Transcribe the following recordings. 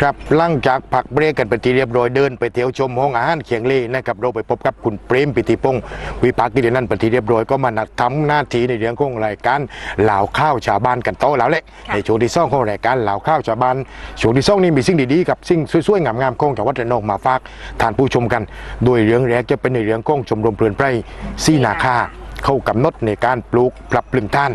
ครับหลังจากพักเบรกกันไปทีเรียบร้อยเดินไปเที่ยวชมห้องอาหารเคียงเล่นะครับเราไปพบกับคุณเปรมปิติพงศ์วิภากิจนั่นไปทีเรียบร้อยก็มานัดทำหน้าที่ในเรื่องของรายการเหล่าข้าวชาวบ้านกันโตแล้วแหละค่ะในช่วงที่สองของรายการเหล่าข้าวชาวบ้านช่วงที่สองนี้มีสิ่งดีๆกับสิ่งสวยๆงามๆของจังหวัดระนองมาฝากท่านผู้ชมกัน โดยเรื่องแรกจะเป็นในเรื่องของชมรมเพลินไพรซีนาคา เข้ากำหนดในการปลูกปรับปรุงท่าน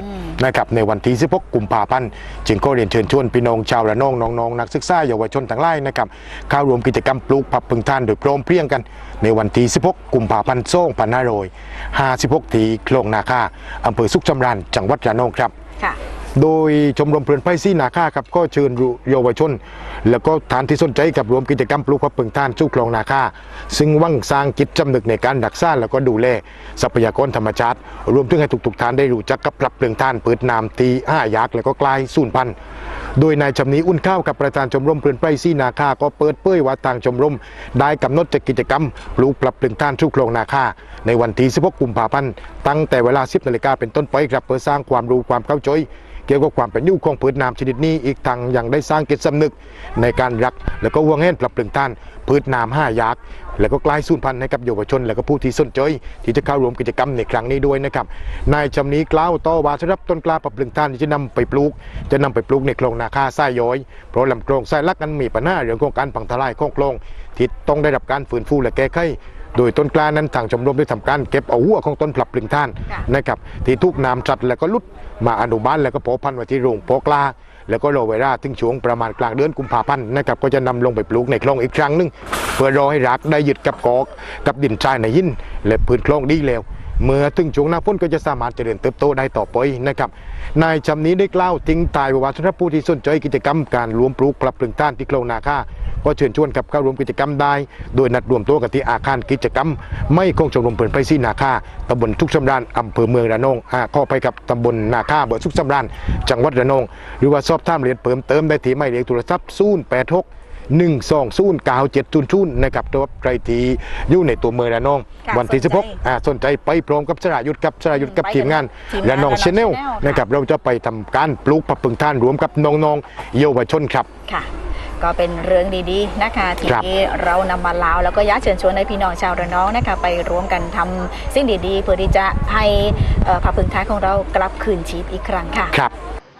นะครับในวันที่16กุมภาพันธ์จึงก็เรียนเชิญชวนพี่น้องชาวระนองน้องๆนักศึกษาเยาวชนทั้งหลายนะครับเข้าร่วมกิจกรรมปลูกปรับปรุงท่านโดยพร้อมเพรียงกัน ในวันที่16กุมภาพันธ์2556ที่โคลงนาคาอำเภอสุขสำราญจังหวัดระนองครับค่ะ โดยชมรมเพลินไพรซีนาค่าครับก็เชิญเยาวชน แล้วก็ฐานที่สนใจกับรวมกิจกรรมปลูกพับปึงท่านสู้คลองนาค่าซึ่งหวังสร้างจิตจำนึกในการรักษาแล้วก็ดูแลทรัพยากรธรรมชาติ รวมถึงให้ทุกๆท่านได้รู้จักกับปรับเปลืองท่านเปิดนามตีห้ายักษ์แล้วก็กลายสูญพันธุ์โดยนายชำนีอุ่นข้าวกับประธานชมรมเพลินไพรซีนาคาก็เปิดเผยว่าทางชมรม ได้กำหนดจัดกิจกรรมปลูกปรับเปรุงท่านชุกโครงนาคาในวันที่16กุมภาพันธ์ตั้งแต่เวลา 10นาฬิกาเป็นต้นไปครับเพื่อสร้างความรู้ความเข้าใจ เกี่ยวกับความเป็นอยู่ของพืชน้ำชนิดนี้อีกทางยังได้สร้างจิตสำนึกในการรัก และก็ห่วงแหนปรับปรุงท่านพืชน้ำห้ายักษ์แล้วก็กลายสูญพันธุ์ให้กับเยาวชน และก็ผู้ที่สนใจที่จะเข้าร่วมกิจกรรมในครั้งนี้ด้วยนะครับนายชำนี้กล่าวต่อว่าสำหรับต้นกล้าปรับปรุงท่านที่จะนำไปปลูก จะนำไปปลูกในโครงนาคาทรายย้อยเพราะลำโครงทรายลักนั้นมีปัญหาเรื่องของการพังทลายของโครงที่ต้องได้รับการฟื้นฟูและแก้ไข โดยต้นกล้านั้นทางชมรมได้ทำการเก็บเอาหัวของต้นปรับปรุงท่านค่ะนะครับที่ทุกน้ำจัดแล้วก็ลุดมาอนุบาลแล้วก็เพาะพันธุ์ไว้ที่โรงเพาะกล้า แล้วก็รอเวลาถึงช่วงประมาณกลางเดือนกุมภาพันธ์นะครับก็จะนำลงไปปลูกในคลองอีกครั้งหนึง เพื่อรอให้รากได้ยึดกับกอกกับดินทรายในหินและพื้นคลองดีแล้ว เมื่อถึงช่วงหน้าฝนก็จะสามารถเจริญเติบโตได้ต่อไปนะครับนายชำนี้ได้กล่าวทิ้งตายว่าสำหรับผู้ที่สนใจกิจกรรมการรวมปลูกปรับปรุงท่านที่โคลงนาค่าก็เชิญชวนกับเข้าร่วมกิจกรรมได้ โดยนัดรวมตัวกันที่อาคารกิจกรรม ไม่คงชมรมเปิดไพซีนาค่าตำบลทุกสำราญอำเภอเมืองระนองข้อไปกับตำบลนาค่าเบอร์สุกสำราญจังหวัดระนอง หรือว่าสอบถามเรียนเพิ่มเติมได้ที่หมายเลขโทรศัพท์0 8 6 1 2 0 9 7 0 0นะครับตัวใครที่อยู่ในตัวเมืองระนอง ค่ะวันที่สนใจ 16อ่าสนใจไปพร้อมกับสรายุทธกับสรายุทธกับไปทีมงานทีมงานระนองระนองชาแนล Channel ค่ะ นะครับเราจะไปทำการปลูกผักปึงท่านรวมกับน้องๆเยาวชนครับ ค่ะ ก็เป็นเรื่องดีๆนะคะครับ ที่เรานำมาเล่าแล้วก็อยากเชิญชวนให้พี่น้องชาวระนองนะคะไปร่วมกันทำสิ่งดีๆ เพื่อที่จะให้เอ่อผักพึ่งท้ายของเรากลับคืนชีพอีกครั้งค่ะ ครับ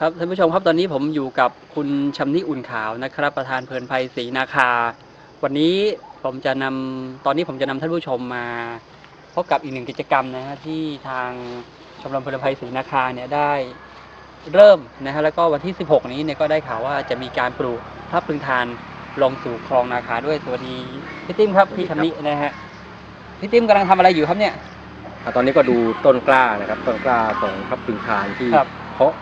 ครับท่านผู้ชมครับตอนนี้ผมอยู่กับคุณชำนิอุ่นขาวนะครับ ประธานเพลินภัยศรีนาคา วันนี้ผมจะนำตอนนี้ผมจะนำท่านผู้ชมมาพบกับอีกหนึ่งกิจกรรมนะฮะที่ทางชมรมเพลินภัยศรีนาคาเนี่ยได้เริ่มนะฮะแล้วก็วันที่ 16 นี้เนี่ยก็ได้ข่าวว่าจะมีการปลูกพระปรึงทานลงสู่คลองนาคาด้วยสวัสดีพี่ติ้มครับพี่ชำนินะฮะพี่ติ้มกำลังทำอะไรอยู่ครับเนี่ยอะตอนนี้ก็ดูต้นกล้านะครับต้นกล้าของพระปรึงทานที่ครับเพาะ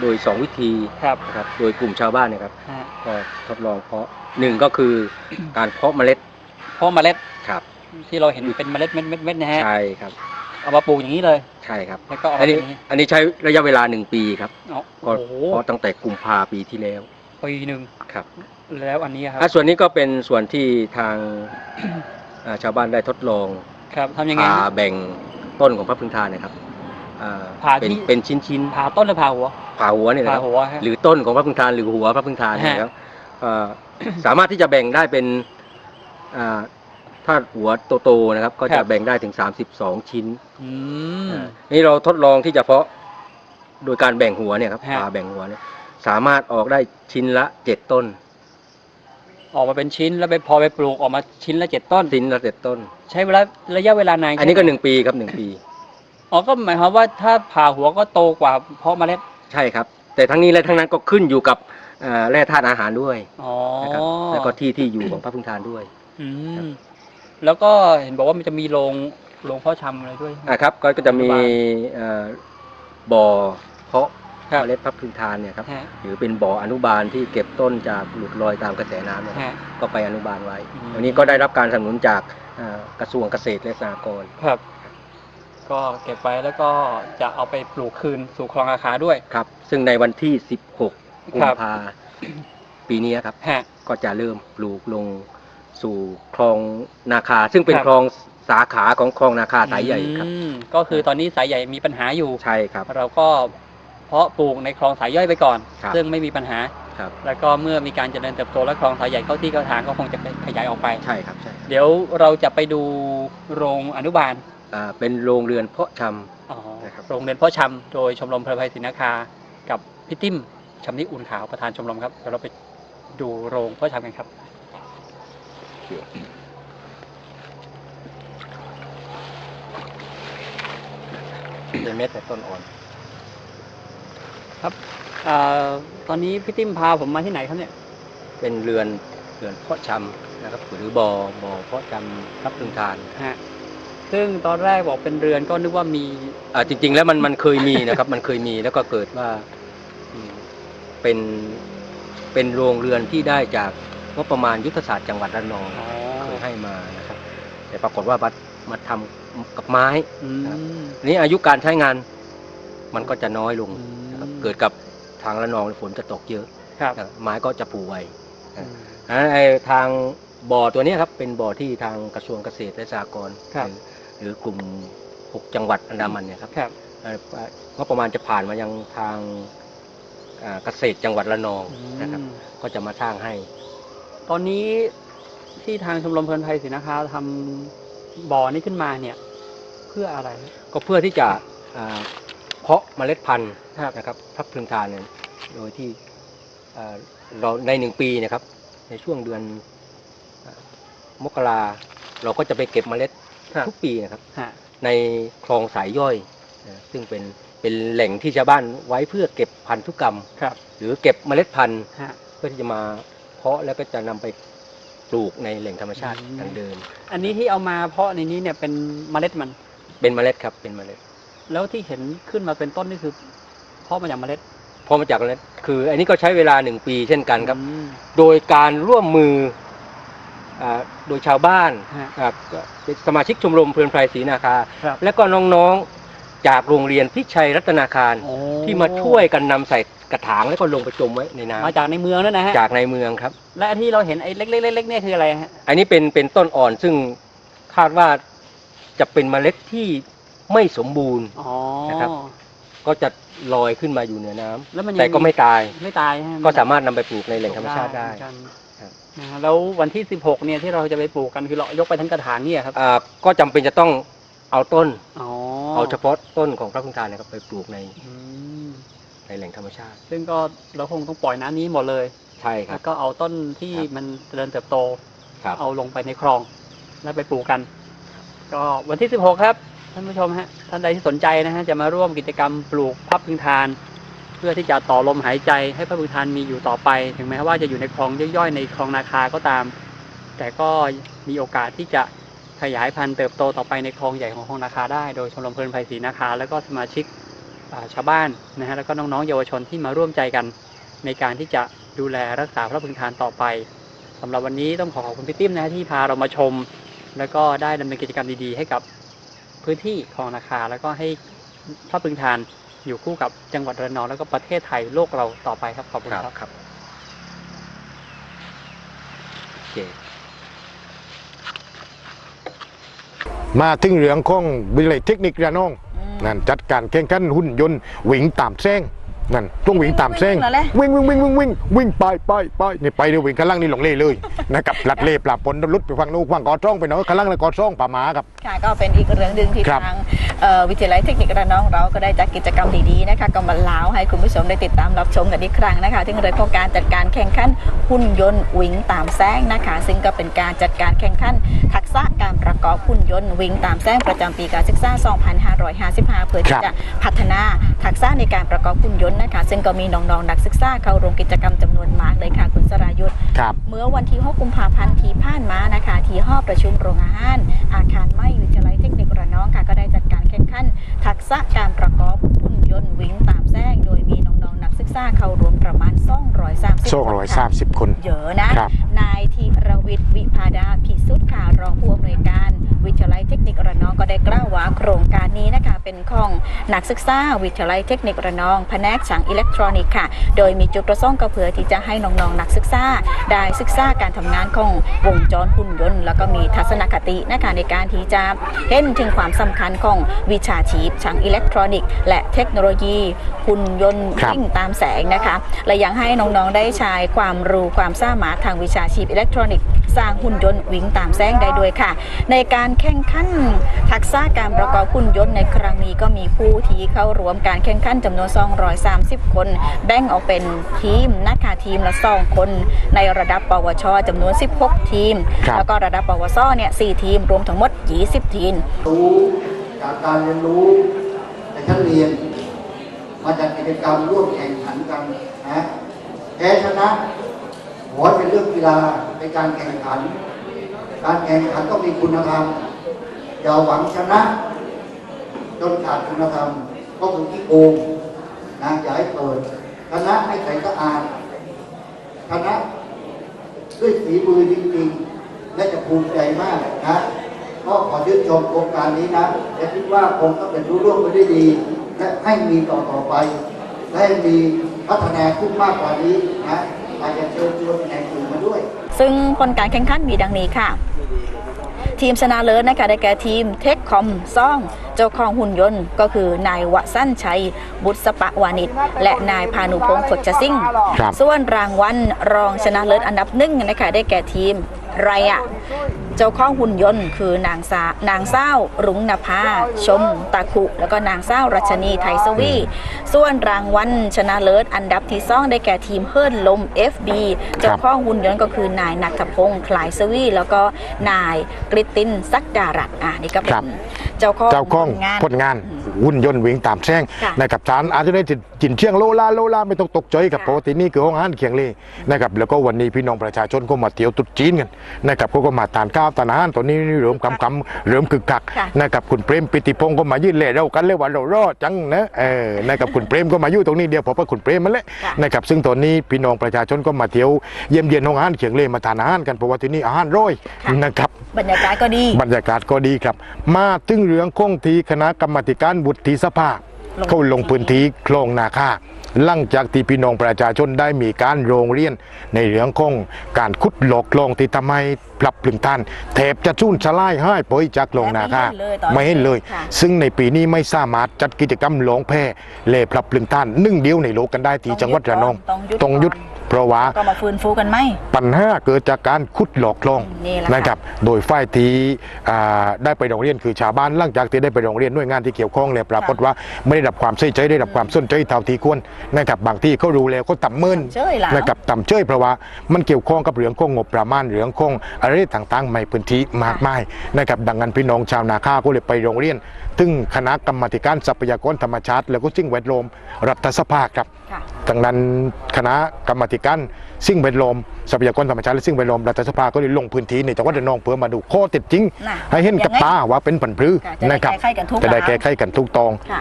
โดย 2 วิธีครับนะครับโดยกลุ่มชาวบ้านเนะครับฮะก็ทดลองเพาะหนึ่งก็คือ การเพาะเมล็ดเพราะเมล็ดครับที่เราเห็นเป็นเมล็ดเม็ดเม็ดเม็ดนะฮะใช่ครับเอามาปลูกอย่างนี้เลยใช่ครับ แล้วก็เอาอันนี้อย่างนี้อันนี้ใช้ระยะเวลาหนึ่งปีครับเอาก็โอ้โหเพาะตั้งแต่กุมภาปีที่แล้วปีหนึ่งครับแล้วอันนี้ครับอะส่วนนี้ก็เป็นส่วนที่ทางอ่าชาวบ้านได้ทดลองครับทำยังไงผ่าฮะแบ่งต้นของพระปรึงทานนะครับอ่า ผ่าเป็นที่เป็นชิ้นชิ้นๆผ่าต้นหรือผ่าหัวผ่าหัวเนี่ยนะผ่าครับหัวฮะ หรือต้นของพระพึงทานหรือหัวพระพึงทานเนยฮะนะครับเอ่อสามารถที่จะแบ่งได้เป็นอ่าถ้าหัวโตๆนะครับ ก็จะแบ่งได้ถึง 32 ชิ้นอืม อ่านี่เราทดลองที่จะเพาะโดยการแบ่งหัวเนี่ยครับฮะ ผ่าแบ่งหัวเนี่ยสามารถออกได้ชิ้นละ7ต้นออกมาเป็นชิ้นแล้วไปพอไปปลูกออกมาชิ้นละเจ็ดต้น ชิ้นละเจ็ดต้น ใช้เวลาระยะเวลานานอันนี้ก็แค่ไหนึ่งปีครับหนึ่งปี อ๋อก็หมายความว่าถ้าผ่าหัวก็โตกว่าเพาะเมล็ดใช่ครับ แต่ทั้งนี้และทั้งนั้นก็ขึ้นอยู่กับอ่าแร่ธาตุอาหารด้วยอ๋อนะครับแล้วก็ที่ที่อยู่ของพระพึงทานด้วย อืมแล้วก็เห็นบอกว่ามันจะมีโรงโรงเพาะชำอะไรด้วยอ่าครับก็ก็จะมีเอ่อบ่อเพาะครับ เมล็ดพระพึงทานเนี่ยครับฮะหรือเป็นบ่ออนุบาลที่เก็บต้นจากหลุดลอยตามกระแสน้ำเนี่ยฮะ ก็ไปอนุบาลไว้อืม วันนี้ก็ได้รับการสนับสนุนจากเอ่อกระทรวงเกษตรและสหกรณ์ครับ ก็เก็บไว้แล้วก็จะเอาไปปลูกคืนสู่คลองอาคาด้วย ครับ ซึ่งในวันที่ 16กุครัมบภาปีนี้ครับ ฮะ ก็จะเริ่มปลูกลงสู่คลองนาคา ซึ่งเป็นครับ คลองสาขาของคลองนาคาสายใหญ่ครับ อืมก็คือตอนนี้สายใหญ่มีปัญหาอยู่ ใช่ครับ เราก็พอาะปลูกในคลองสายย่อยไปก่อน ครับ ซึ่งไม่มีปัญหา ครับ แล้วก็เมื่อมีการเจริญเติบโตและคลองสายใหญ่เข้าที่เข้าทางก็คงจะขยายออกไป ใช่ครับใช่ครับ เดี๋ยวเราจะไปดูโรงอนุบาลอ่า เป็นโรงเรือนเพาะชอ๋อนะครับโรงเรียนพ่อชำโดยชมรมเพลินภัยศรีนาคา กับพี่ติ้มชำนิอุ่นขาวประธานชมรมครับเดี๋ยวเราไปดูโรงพ่อชำกันครับำในเม็ดแต่ต้นอ่อนเอ่อตอนนี้พี่ติ้มพาผมมาที่ไหนครับเนี่ย เป็นเรือนเรือนเพาะชำนะครับหรือบ่อบ่อเพาะชำรับพึงทานฮะ ซึ่งตอนแรกบอกเป็นเรือนก็นึกว่ามีอ่าจริง ๆ แล้วมันมันเคยมีนะครับ มันเคยมีแล้วก็เกิดว่าอืมเป็นเป็นโรงเรือนที่ได้จากงบประมาณยุทธศาสตร์จังหวัดระนองอ๋อเคยให้มานะครับ แต่ปรากฏว่ามามาทำกับไม้อืมอันนี้อายุการใช้งานมันก็จะน้อยลงอืมนะครับเกิดกับทางระนองฝนจะตกเยอะครับนะครับไม้ก็จะผุไวอืมอันนั้นไอ้ทางบ่อตัวเนี้ยครับเป็นบ่อที่ทางกระทรวงเกษตรและสหกรณ์ครับ หรือหรือกลุ่ม 6 จังหวัดอันดามันเนี่ยครับครับเอ่อก็ประมาณจะผ่านมายังทางอ่าเกษตรจังหวัดระนองนะครับอืมก็จะมาสร้างให้ ตอนนี้ที่ทางชมรมเพลินภัยศรีนาคาทำบ่อนี้ขึ้นมาเนี่ย เพื่ออะไร ก็เพื่อที่จะอ่าเพาะเมล็ดพันธุ์ครับนะครับพับพึงทานเนี่ยโดยที่อ่าเราในหนึ่งปีนะครับ ในช่วงเดือนอ่ามกราเราก็จะไปเก็บเมล็ดครับ ทุกปีนะครับฮะในคลองสายย่อยนะซึ่งเป็นเป็นแหล่งที่ชาวบ้านไว้เพื่อเก็บพันธุกรรม ครับหรือเก็บเมล็ดพันธุ์ฮะเพื่อที่จะมาเพาะแล้วก็จะนำไปปลูกในแหล่งธรรมชาติอืมดังเดิม อันนี้ที่เอามาเพาะในนี้เนี่ยเป็นเมล็ดมัน เป็นเมล็ดครับเป็นเมล็ด แล้วที่เห็นขึ้นมาเป็นต้นนี่คือเพาะมาจากเมล็ดเพราะมาจากเมล็ดคือ อันนี้ก็ใช้เวลาหนึ่งปีเช่นกันครับ อืม โดยการร่วมมืออ่า โดยชาวบ้านฮะอ่าก็เป็นสมาชิกชมรมเพลินไพรศรีนาคาครับและก็น้องๆจากโรงเรียนพิชัยรัตนาคารโอ้ที่มาช่วยกันนำใส่กระถางแล้วก็ลงไปจมไว้ในน้ำมาจากในเมืองนั่นนะฮะจากในเมืองครับ และที่เราเห็นไอ้เล็กๆๆๆเนี่ยคืออะไรฮะอันนี้เป็นเป็นต้นอ่อนซึ่งคาดว่าจะเป็นเมล็ดที่ไม่สมบูรณ์อ๋อนะครับ ก็จะลอยขึ้นมาอยู่เหนือน้ำแล้วมันยังแต่ก็ไม่ตายไม่ตายฮะก็สามารถนำไปปลูกในแหล่งธรรมชาติได้เหอ นกันครับนะฮะแล้ววันที่ 16 เนี่ยที่เราจะไปปลูกกันคือเรายกไปทั้งกระถางเนี่ยครับอ่าก็จำเป็นจะต้องเอาต้น อ๋อเอาเฉพาะต้นของพระพุทธทานนะครับไปปลูกในอืมในแหล่งธรรมชาติ ซึ่งก็เราคงต้องปล่อยน้ำนี้หมดเลย ใช่ครัแล้บ วก็เอาต้นที่ครับ มันเจริญเติบโต ครับ เอาลงไปในคลองแล้วไปปลูกกัน ก็วันที่ 16 ครับ ท่านผู้ชมฮะท่านใดที่สนใจนะฮะจะมาร่วมกิจกรรมปลูกพับพึงทาน เพื่อที่จะต่อลมหายใจให้พับพึงทานมีอยู่ต่อไป ถึงแม้ว่าจะอยู่ในคลองย่อยๆในคลองนาคาก็ตาม แต่ก็มีโอกาสที่จะขยายพันธุ์เติบโตต่อไปในคลองใหญ่ของคลองนาคาได้ โดยชมรมเพลินภัยศรีนาคา แล้วก็สมาชิกชาวบ้านนะฮะแล้วก็น้องๆเยาวชนที่มาร่วมใจกันในการที่จะดูแลรักษาพระพึงทานต่อไปสำหรับวันนี้ต้องขอขอบคุณพี่ติ้มนะฮะที่พาเรามาชม แล้วก็ได้ดำเนินกิจกรรมดีๆ ให้กับพื้นที่คลองนาคา แล้วก็ให้พระพึงทาน อยู่คู่กับจังหวัดระนองแล้วก็ประเทศไทยโลกเราต่อไปครับขอบคุณครับครับครับโอเคมาถึงเรื่องของวิทยาลัยเทคนิคระนองนั่นจัดการแข่งขันหุ่นยนต์วิ่งตามแซงนั่นต้องวิ่งตามแซงวิ่งเหรอแหละวิ่งวิ่งวิ่งวิ่งวิ่งวิ่งไปไปไปนี่ไปเดี๋ยววิ่งข้างล่างนี่หลงเล่เลยนะครับลัดเล่ปลาปนลุดไปฟังนู้นฟังกอจ้องไปหน่อยข้างล่างนั่นกอจ้องป่าหมาครับค่ะก็เป็นอีกเรื่องหนึ่งที่ครับทางเอ่อวิทยาลัยเทคนิคระนองเราก็ได้จัดกิจกรรมดีๆนะคะก็มาเล่าให้คุณผู้ชมได้ติดตามรับชมกันอีกครั้งนะคะถึงเรื่องของการจัดการแข่งขันหุ่นยนต์วิ่งตามแซงนะคะ ซึ่งก็เป็นการจัดการแข่งขันทักษะการประกอบหุ่นยนต์วิ่งตามแซงประจำปีการศึกษา 2555 เพื่อที่จะพัฒนาทักษะในการประกอบหุ่นยนต์นะคะ ซึ่งก็มีน้องๆนักศึกษาเข้าร่วมกิจกรรมจำนวนมากเลยค่ะคุณสรายุทธครับเมื่อวันที่ 6 กุมภาพันธ์ที่ผ่านมานะคะที่หอประชุมโรงอาหารอาคารไม่วิทยาลัยเทคนิคระนองค่ะก็ได้จัดการแข่งขันทักษะการประกอบหุ่นยนต์วิ่งตามแซงโดยมี น้องๆนักศึกษาษาเข้ารวมประมาณ 230โซ่ร้อยสามสิบคน เยอะนะครับนายธีรวิทย์วิพาดาพิสุทธิ์ค่ะรองผู้อำนวยการวิทยาลัยเทคนิคระนองก็ได้กล่าวว่าโครงการนี้นะคะเป็นของนักศึกษาวิทยาลัยเทคนิคระนองแผนกช่างอิเล็กทรอนิกส์ค่ะ โดยมีจุดประสงค์ก็เพื่อที่จะให้น้องๆนักศึกษาได้ศึกษาการทำงานของวงจรหุ่นยนต์ แล้วก็มีทัศนคตินะคะในการที่จะเห็นถึงความสำคัญของวิชาชีพช่างอิเล็กทรอนิกส์และเทคโนโลยีหุ่นยนต์ครับวิ่งตามแสงนะคะ และยังให้น้องๆได้ใช้ความรู้ความสามารถทางวิชาชีพอิเล็กทรอนิกส์สร้างหุ่นยนต์วิ่งตามแสงได้ด้วยค่ะ ในการแข่งขันทักษะการประกอบหุ่นยนต์ในครั้งนี้ก็มีผู้ที่เข้าร่วมการแข่งขันจำนวน 230 คน แบ่งออกเป็นทีมนะคะทีมละ2คน ในระดับปวชจำนวน 16 ทีมครับแล้วก็ระดับปวสเนี่ย4ทีมรวมทั้งหมด 20 ทีมรู้จากการเรียนรู้ในชั้นเรียน มาจากกิจกรรมร่วมแข่งขันกันนะแพ้ชนะขอให้เป็นเรื่องกีฬาในการแข่งขัน การแข่งขันต้องมีคุณธรรมอย่าหวังชนะจนขาดคุณธรรมก็คือที่โกงนะอย่าให้เปิดชนะให้ใครก็อ่านชนะด้วยฝีมือจริงๆ และจะภูมิใจมากนะก็ขอชื่นชมโครงการนี้นะและคิดว่าคงต้องเป็นรู้ร่วมไปได้ดี และให้มีต่อต่อไป และให้มีพัฒนาขึ้นมากกว่านี้นะอาจจะเชิญชวนแห่งอื่นมาด้วย ซึ่งผลการแข่งขันมีดังนี้ค่ะ ทีมชนะเลิศนะคะได้แก่ทีมเทคคอมซ่อง เจ้าของหุ่นยนต์ ก็คือนายวสั้นชัย บุษปะวานิชและนายพานุพงศ์ขดชซิ่งครับส่วนรางวัลรองชนะเลิศอันดับหนึ่งนะคะได้แก่ทีม ไรอะเจ้าของหุ่นยนต์คือนางสานางเศร้ารุ้งนภา ชมตาคุ แล้วก็นางเศร้ารัชนีไทยสวี ส่วนรางวัลชนะเลิศอันดับที่สองได้แก่ทีมเฮิร์นลม FB เจ้าของหุ่นยนต์ก็คือนายนัทพงศ์คลายสวี แล้วก็นายกริตินซักดารัตอ่านี่ก็เป็ครันบ เจ้าของเจ้าของผลงานผลงานหุ่นยนต์วิ่งตามแซงค่ะนะครับฐานอาจจะได้จินเชียงโลลาโลลาไม่ต้องตกใจกับค่ะปกตินี่คือห้องอาหารเคียงเลยนะครับแล้วก็วันนี้พี่น้องประชาชนก็มาเที่ยวตรุษจีนกันนะครับเขาก็มาทานข้าวทานอาหารตอนนี้เริ่มกำกำเริ่มคึกคักค่ะนะครับคุณเปรมปิติพงศ์ก็มายื่นเล่เรากันเลยว่าเรารอดจังนะเออนะครับคุณเปรมก็มาอยู่ตรงนี้เดียวเพราะว่าคุณเปรมมันแหละค่ะนะครับซึ่งตอนนี้พี่น้องประชาชนก็มาเที่ยวเยี่ยมเยียนห้องอาหารเคียงเลยมาทานอาหารกันเพราะว่าที่นี่อาหารร้อยนะครับบรรยากาศก็ดีบรรยากาศก็ดีครับมาถึงเรื่องของทีคณะกรรมาธิการวุฒิสภาลงเขาลงพื้นที่คลองนาคาหลังจากที่พี่น้องประชาชนได้มีการโรงเรียน ในเรื่องของการขุดหลอกคลองที่ทำให้ปรับปรุงท่านแถบจะชุ่นชะลายให้ปอยจากคลองนาคาไม่ไม่เห็เห็นนเลเลยยค่ะซึ่งในปีนี้ไม่สามารถจัดกิจกรรมหลวงแพร่เล่ปรับปรุงท่านหนึ่งเดียวในโลกกันได้ที่จังหวัดระนองต้องหยุด ต้องหยุดก่อนเพราะว่าก็มาฟื้นฟูกันไหมปัญหาเกิดจากการขุดหลอกคลองนี่แหละค่ะนะครับ โดยฝ่ายที่อ่าได้ไปโรงเรียนคือชาวบ้านหลังจากที่ได้ไปโรงเรียนหน่วยงานที่เกี่ยวข้องเนี่ยปรากฏว่าไม่ได้รับความใส่ใจได้รับความสนใจเท่าที่ควรนะครับบางที่เขารู้แล้วเขาต่ำเมินเจ้ยหลาวนะครับต่ำเชยเพราะว่ามันเกี่ยวข้องกับเรื่องของงบประมาณเรื่องของอะไรต่างๆในพื้นที่มากมายนะครับดังนั้นพี่น้องชาวนาข้าก็เลยไปโรงเรียนถึงคณะกรรมาธิการทรัพยากรธรรมชาติ แล้วก็สิ่งแวดล้อมรัฐสภาครับค่ะดังนั้นคณะกรรมาธิการสิ่งแวดล้อมทรัพยากรธรรมชาติและสิ่งแวดล้อมรัฐสภาก็เลยลงพื้นที่ในจังหวัดระนองเพื่อมาดูข้อเท็จจริงน่ะให้เห็นกับยังไงตาว่าเป็นผันพรือค่ะจะได้นะครับแก้ไขกันทุกจะได้ร้านแก้ไขกันทุกตองค่ะ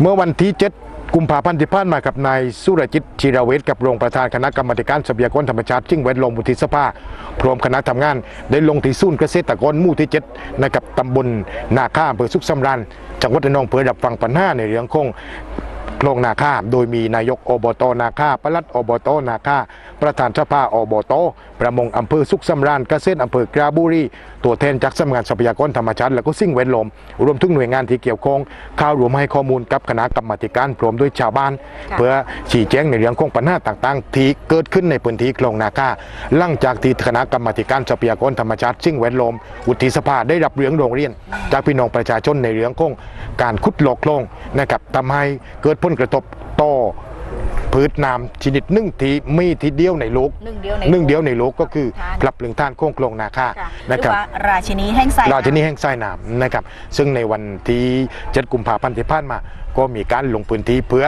เมื่อวันที่7กุมภาพันธ์ที่ผ่านมากับนายสุรจิตชีรเวทกับรองประธานคณะกรรมาธิการทรัพยากรธรรมชาติสิ่งแวดล้อมวุฒิสภาพร้อมคณะทำงาน ได้ลงที่ศูนย์เกษตรกรหมู่ที่7นะครับตำบลนาข้าอำเภอสุขสำราญจังหวัดระนองเพื่อรับฟังปัญหาในเรื่องของ โรงนาคาโดยมีนายกอบตนาคาปลัดอบตนาคาประธานสภาอบต ประมงอำเภอสุขสำราญเกษตรอำเภอกราบุรีตัวแทนจากสำนักงานทรัพยากรธรรมชาติและก็สิ่งแวดล้อมรวมถึงหน่วยงานที่เกี่ยวข้องเข้ารวมให้ข้อมูลกับคณะกรรมาธิการพร้อมด้วยชาวบ้านค่ะเพื่อชี้แจงในเรื่องของปัญหาต่างๆ ที่เกิดขึ้นในพื้นที่คลองนาคาหลังจากที่คณะกรรมาธิการทรัพยากรธรรมชาติสิ่งแวดล้อมวุฒิสภาได้รับเรื่องโรงเรียน จากพี่น้องประชาชนในเรื่องของการขุดหลอกคลองนะครับทำให้เกิดผลกระทบต่อ พืชน้ำชนิดหนึ่งที่มีทีเดียวในโลกหนึ่งเดียวในหนึ่งเดียวในโลกก็คือทานปรับปรุงท่านโค้งคลองนาคาค่ะนะครับหอว่าราชินีแห่งไซราชนีแห่งสายน้ำนะครับ ซึ่งในวันที่7กุมภาพันธ์ที่ผ่านมา ก็มีการลงพื้นที่เพื่อ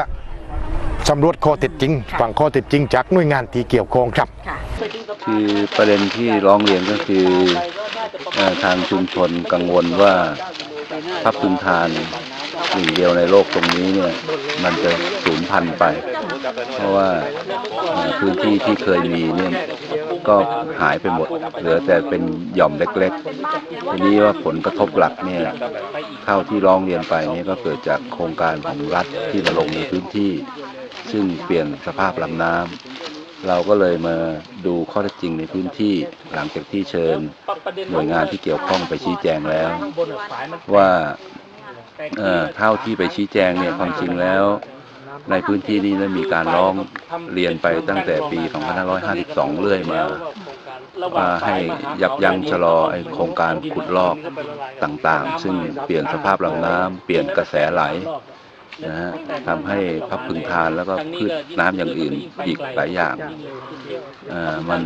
สำรวจข้อเท็จจริงค่ะฟังข้อเท็จจริงจากหน่วยงานที่เกี่ยวข้องครับค่ะคือประเด็นที่ร้องเรียนก็คือเอ่อทางชุมชนกังวลว่าพระพึงทาน หนึ่งเดียวในโลกตรงนี้เนี่ยมันจะสูญพันธุ์ไป เพราะว่าพื้นที่ที่เคยมีเนี่ยก็หายไปหมด เหลือแต่เป็นหย่อมเล็กๆ ทีนี้ว่าผลกระทบหลักเนี่ยเท่าที่ร้องเรียนไปเนี่ยก็เกิดจากโครงการของรัฐที่มาลงในพื้นที่ ซึ่งเปลี่ยนสภาพลำน้ำเราก็เลยมาดูข้อเท็จจริงในพื้นที่หลังจากที่เชิญหน่วยงานที่เกี่ยวข้องไปชี้แจงแล้ว ว่า เท่าที่ไปชี้แจงเนี่ยความจริงแล้ว ในพื้นที่นี้ได้มีการร้องเรียนไปตั้งแต่ปี 2552 เรื่อยมาว่าให้ยับยั้งชะลอไอโครงการขุดลอกต่างๆ ซึ่งเปลี่ยนสภาพลำน้ำเปลี่ยนกระแสไหล นะฮะทำให้พับพึงทานแล้วก็พืชน้ำอย่างอื่นอีกหลายอย่างมัน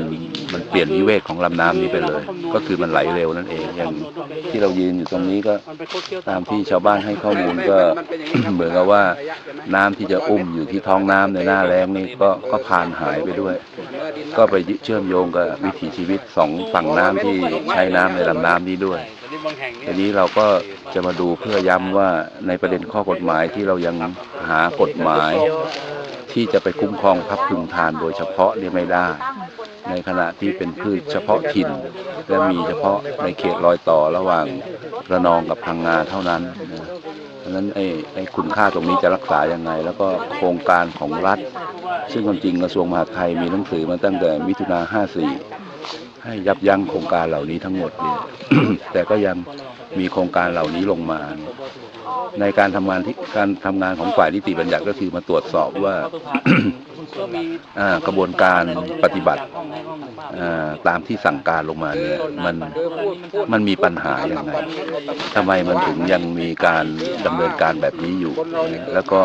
มันเปลี่ยนนิเวศของลำน้ำนี้ไปเลย ก็คือมันไหลเร็วนั่นเองอย่างที่เรายืนอยู่ตรงนี้ก็ตามที่ชาวบ้านให้ข้อมูลก็เหมือนกับว่าน้ำที่จะอุ้มอยู่ที่ท้องน้ำในหน้าแล้งนี่ก็ก็พานหายไปด้วย ก็ไปเชื่อมโยงกับวิถีชีวิตสองฝั่งน้ำที่ใช้น้ำในลำน้ำนี้ด้วย ทีนี้เราก็จะมาดูเพื่อย้ำว่าในประเด็นข้อกฎหมายที่เรายังหากฎหมาย ที่จะไปคุ้มครองพับพึงทานโดยเฉพาะเนี่ยไม่ได้ ในขณะที่เป็นพืชเฉพาะถิ่น และมีเฉพาะในเขตรอยต่อระหว่างระนองกับพังงาเท่านั้นนะเพราะฉะนั้นไอ้ไอ้คุณค่าตรงนี้จะรักษายังไง แล้วก็โครงการของรัฐ ซึ่งความจริงกระทรวงมหาดไทยมีหนังสือมาตั้งแต่มิถุนา54 ให้ยับยั้งโครงการเหล่านี้ทั้งหมดเนี่ยแต่ก็ยังมีโครงการเหล่านี้ลงมา ในการทำงานที่การทำงานของฝ่ายนิติบัญญัติก็คือมาตรวจสอบว่ากระบวนการปฏิบัติตามที่สั่งการลงมาเนี่ยมันมันมีปัญหาอย่างไรทำไมมันถึงยังมีการดำเนินการแบบนี้อยู่ แล้วก็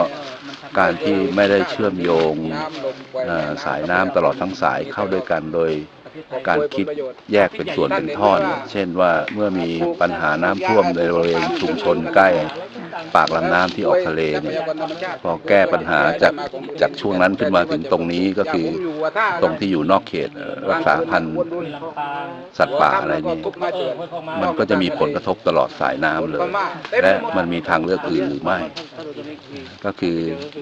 การที่ไม่ได้เชื่อมโยงสายน้ำตลอดทั้งสายเข้าด้วยกันโดย การคิดแยกเป็นส่วนเป็นท่อน เช่นว่าเมื่อมีปัญหาน้ำท่วมในบริเวณชุมชนใกล้ ปากลำน้ำที่ออกทะเลเนี่ยพอแก้ปัญหาจากจากช่วงนั้นขึ้นมาถึงตรงนี้ก็คือตรงที่อยู่นอกเขตเอ่อรักษาพันธุ์สัตว์ป่าอะไรนี่มันก็จะมีผลกระทบตลอดสายน้ำเลย และมันมีทางเลือกอื่นหรือไม่ ก็คือ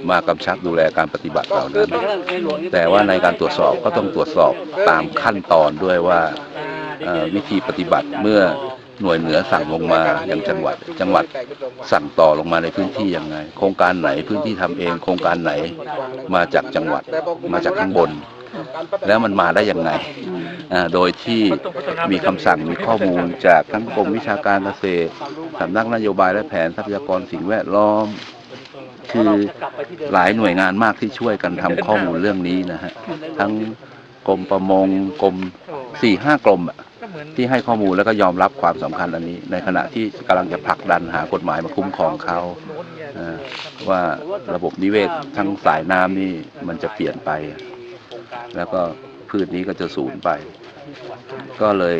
มากำชับดูแลการปฏิบัติเหล่านั้น แต่ว่าในการตรวจสอบก็ต้องตรวจสอบตามขั้นนตอนด้วยว่าวิธีปฏิบัติเมื่อหน่วยเหนือสั่งลงมาอย่างจังหวัด จังหวัดสั่งต่อลงมาในพื้นที่ยังไง โครงการไหนพื้นที่ทำเอง โครงการไหนมาจากจังหวัดมาจากข้างบน แล้วมันมาได้ยังไง โดยที่มีคำสั่งมีข้อมูลจากทั้งกรมวิชาการเกษตรสำนักนโยบายและแผนทรัพยากรสิ่งแวดล้อม คือหลายหน่วยงานมากที่ช่วยกันทำข้อมูลเรื่องนี้นะฮะทั้ง กรมประมงกรมสี่ห้ากรมอะที่ให้ข้อมูลแล้วก็ยอมรับความสำคัญอันนี้ ในขณะที่กำลังจะผลักดันหากฎหมายมาคุ้มครองเขาเอ่อว่าระบบนิเวศทั้งสายน้ำนี่มันจะเปลี่ยนไป แล้วก็ พืชนี้ก็จะสูญไป ก็เลย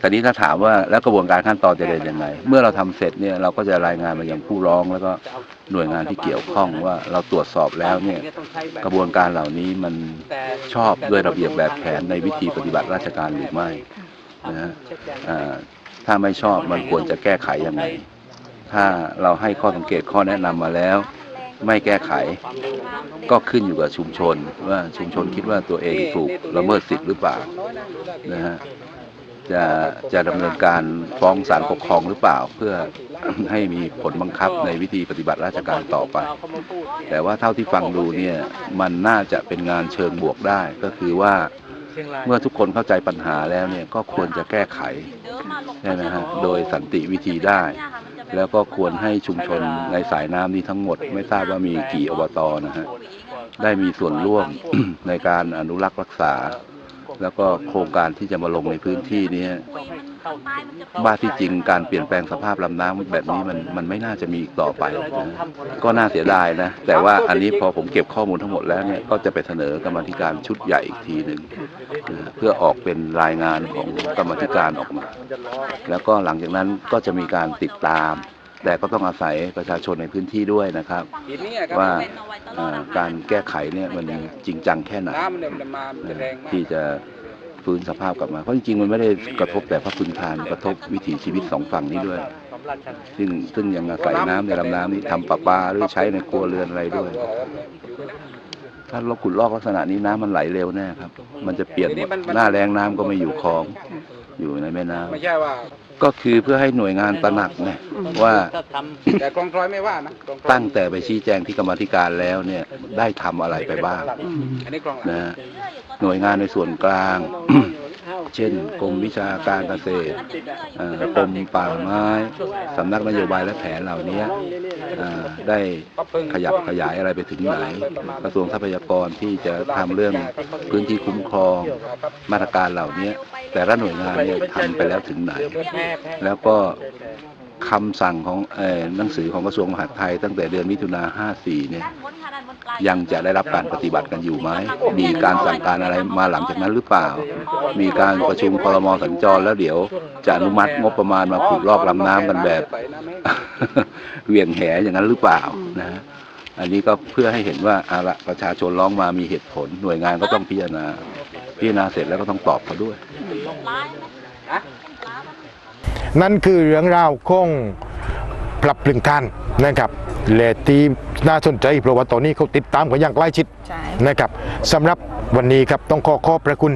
ตอนนี้ถ้าถามว่าแล้วกระบวนการขั้นตอนจะเดินยังไง เมื่อเราทำเสร็จเนี่ยเราก็จะรายงานมายังผู้ร้อง แล้วก็หน่วยงานที่เกี่ยวข้องว่าเราตรวจสอบแล้วเนี่ยกระบวนการเหล่านี้มันชอบด้วยระเบียบแบบแผนในวิธีปฏิบัติราชการหรือไม่นะฮะถ้าไม่ชอบมันควรจะแก้ไขยังไง ถ้าเราให้ข้อสังเกตข้อแนะนำมาแล้ว ไม่แก้ไข ก็ขึ้นอยู่กับชุมชน ว่าชุมชนคิดว่าตัวเองถูกละเมิดสิทธิ์หรือเปล่านะฮะจะจะดำเนินการฟ้องศาลปกครองหรือเปล่า เพื่อให้มีผลบังคับในวิธีปฏิบัติราชการต่อไป แต่ว่าเท่าที่ฟังดูเนี่ยมันน่าจะเป็นงานเชิงบวกได้ก็คือว่าเมื่อทุกคนเข้าใจปัญหาแล้วเนี่ยก็ควรจะแก้ไขใช่ไหมฮะโดยสันติวิธีได้ แล้วก็ควรให้ชุมชนในสายน้ำนี้ทั้งหมด ไม่ทราบว่ามีกี่อบตนะฮะได้มีส่วนร่วมในการอนุรักษ์รักษา แล้วก็โครงการที่จะมาลงในพื้นที่นี้บ้าที่จริงการเปลี่ยนแปลงสภาพลำน้ำแบบนี้มันมันไม่น่าจะมีอีกต่อไปนะก็น่าเสียดายนะ แต่ว่าอันนี้พอผมเก็บข้อมูลทั้งหมดแล้วเนี่ยก็จะไปเสนอกรรมธิการชุดใหญ่อีกทีหนึ่งเพื่อออกเป็นรายงานของกรรมธิการออกมา แล้วก็หลังจากนั้นก็จะมีการติดตาม แต่ก็ต้องอาศัยประชาชนในพื้นที่ด้วยนะครับ ว่าเอ่อการแก้ไขเนี่ยมันจริงจังแค่ไหนน้ำเนี่ยมันมามันจะแรงมากที่จะฟื้นสภาพกลับมาเพราะจริงๆมันไม่ได้กระทบแต่พระพึงทานกระทบวิถีชีวิตสองฝั่งนี้ด้วย ซึ่งซึ่งยังอาศัยน้ำในลำน้ำนี้ทำประปาหรือใช้ในครัวเรือนอะไรด้วย ถ้าเราขุดลอกลักษณะนี้น้ำมันไหลเร็วแน่ครับ มันจะเปลี่ยนหมดหน้าแรงน้ำก็ไม่อยู่คลอง อยู่ในแม่น้ำไม่ใช่ว่า ก็คือเพื่อให้หน่วยงานตระหนักไงว่าแต่กองทอยไม่ว่านะกองทอยตั้งแต่ไปชี้แจงที่กรรมาธิการแล้วเนี่ยได้ทำอะไรไปบ้างอันนี้กองหลังนะฮะหน่วยงานในส่วนกลาง เช่นกรมวิชาการเกษตรเอ่อกรมป่าไม้สำนักนโยบายและแผนเหล่านี้เอ่อได้ขยับขยายอะไรไปถึงไหน กระทรวงทรัพยากรที่จะทำเรื่องพื้นที่คุ้มครองมาตรการเหล่านี้แต่ละหน่วยงานเนี่ยทำไปแล้วถึงไหน แล้วก็คำสั่งของเอ่อหนังสือของกระทรวงมหาดไทย ตั้งแต่เดือนมิถุนา54เนี่ยยังจะได้รับการปฏิบัติกันอยู่ไหม มีการสั่งการอะไรมาหลังจากนั้นหรือเปล่า มีการประชุมครมสัญจรแล้วเดี๋ยวจะอนุมัติงบประมาณมาขุดลอกลำน้ำกันแบบเหวี่ยงแหอย่างนั้นหรือเปล่านะฮะอันนี้ก็เพื่อให้เห็นว่าอาละประชาชนร้องมามีเหตุผล หน่วยงานก็ต้องพิจารณา พิจารณาเสร็จแล้วก็ต้องตอบเขาด้วย นั่นคือเรื่องราวของปรับปรุงท่านนะครับและที่น่าสนใจเพราะว่าตอนนี้เขาติดตามกันอย่างใกล้ชิดใช่นะครับสำหรับวันนี้ครับต้องขอขอบพระคุณ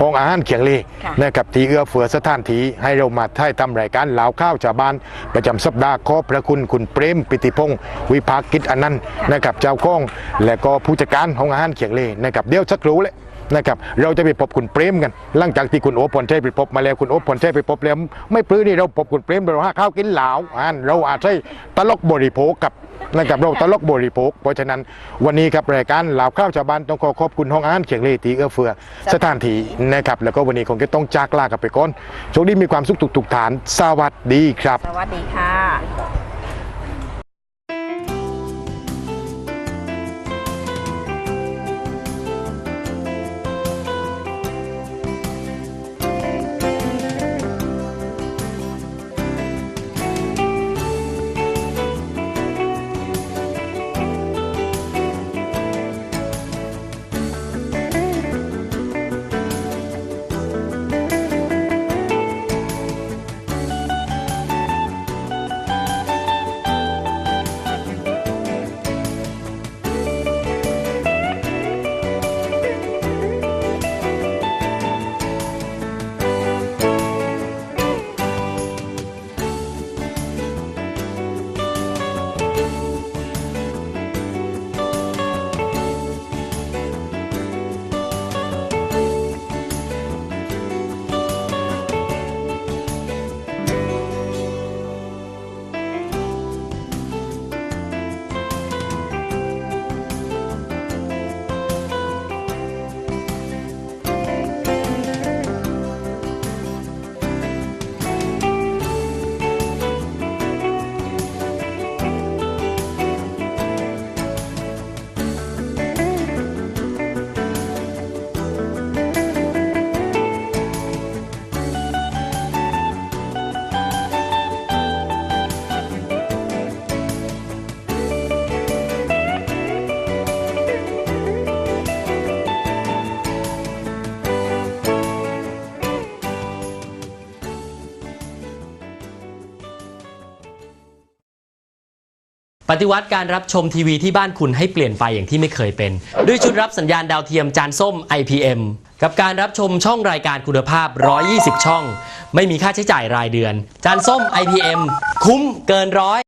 ห้องอาหารเขียงเลค่ะนะครับที่เอื้อเฟื้อสถานที่ให้เรามาถ่ายทำรายการลาวข้าวชาวบ้าน ประจำสัปดาห์ขอบพระคุณคุณเปรมปิติพงศ์วิภากิจอนันต์นะครับเจ้าของ และก็ผู้จัดการห้องอาหารเขียงเลนะครับเดี๋ยวสักครู่เลย นะครับเราจะไปพบคุณเปรมกัน หลังจากที่คุณโอพลชัยไปพบมาแล้วคุณโอพลชัยไปพบแล้วไม่ปลื้มนี่เราพบคุณเปรมเราหาข้าวกินเหลาวอ่านเราอาจใช้ตลกบริโภคกับนะครับเราตลกบริโภค เพราะฉะนั้นวันนี้ครับรายการเหล่าข้าวชาวบ้านต้องขอขอบคุณห้องอาหารเขียงเลตีเอื้อเฟือสถานที่นะครับแล้วก็วันนี้คงจะต้องจากลากันไปก่อนโชคดีมีความสุขทุกๆฐานสวัสดีครับ สวัสดีค่ะ ปฏิวัติการรับชมทีวีที่บ้านคุณให้เปลี่ยนไปอย่างที่ไม่เคยเป็น ด้วยชุดรับสัญญาณดาวเทียมจานส้ม IPM กับการรับชมช่องรายการคุณภาพ 120 ช่อง ไม่มีค่าใช้จ่ายรายเดือน จานส้ม IPM คุ้มเกินร้อย